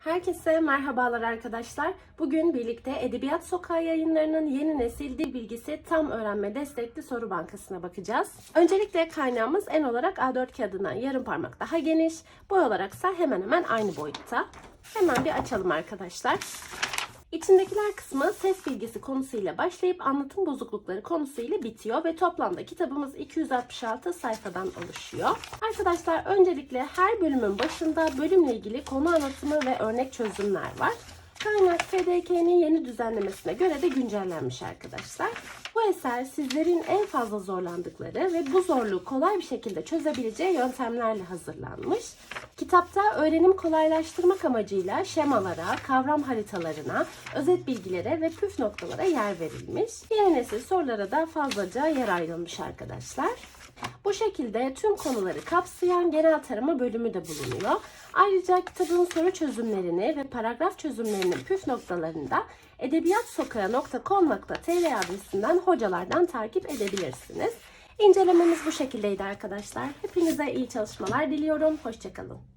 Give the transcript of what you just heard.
Herkese merhabalar arkadaşlar. Bugün birlikte Edebiyat Sokağı yayınlarının yeni nesil dil bilgisi tam öğrenme destekli soru bankasına bakacağız. Öncelikle kaynağımız en olarak A4 kağıdından yarım parmak daha geniş, boy olaraksa hemen hemen aynı boyutta. Hemen bir açalım arkadaşlar. İçindekiler kısmı ses bilgisi konusuyla başlayıp anlatım bozuklukları konusuyla bitiyor ve toplamda kitabımız 266 sayfadan oluşuyor. Arkadaşlar öncelikle her bölümün başında bölümle ilgili konu anlatımı ve örnek çözümler var. Kaynak FDK'nin yeni düzenlemesine göre de güncellenmiş arkadaşlar. Bu eser sizlerin en fazla zorlandıkları ve bu zorluğu kolay bir şekilde çözebileceği yöntemlerle hazırlanmış. Kitapta öğrenim kolaylaştırmak amacıyla şemalara, kavram haritalarına, özet bilgilere ve püf noktalara yer verilmiş. Yeni nesil sorulara da fazlaca yer ayrılmış arkadaşlar. Bu şekilde tüm konuları kapsayan genel tarama bölümü de bulunuyor. Ayrıca kitabın soru çözümlerini ve paragraf çözümlerinin püf noktalarını da edebiyatsokağı.com.tr adresinden hocalardan takip edebilirsiniz. İncelememiz bu şekildeydi arkadaşlar. Hepinize iyi çalışmalar diliyorum. Hoşçakalın.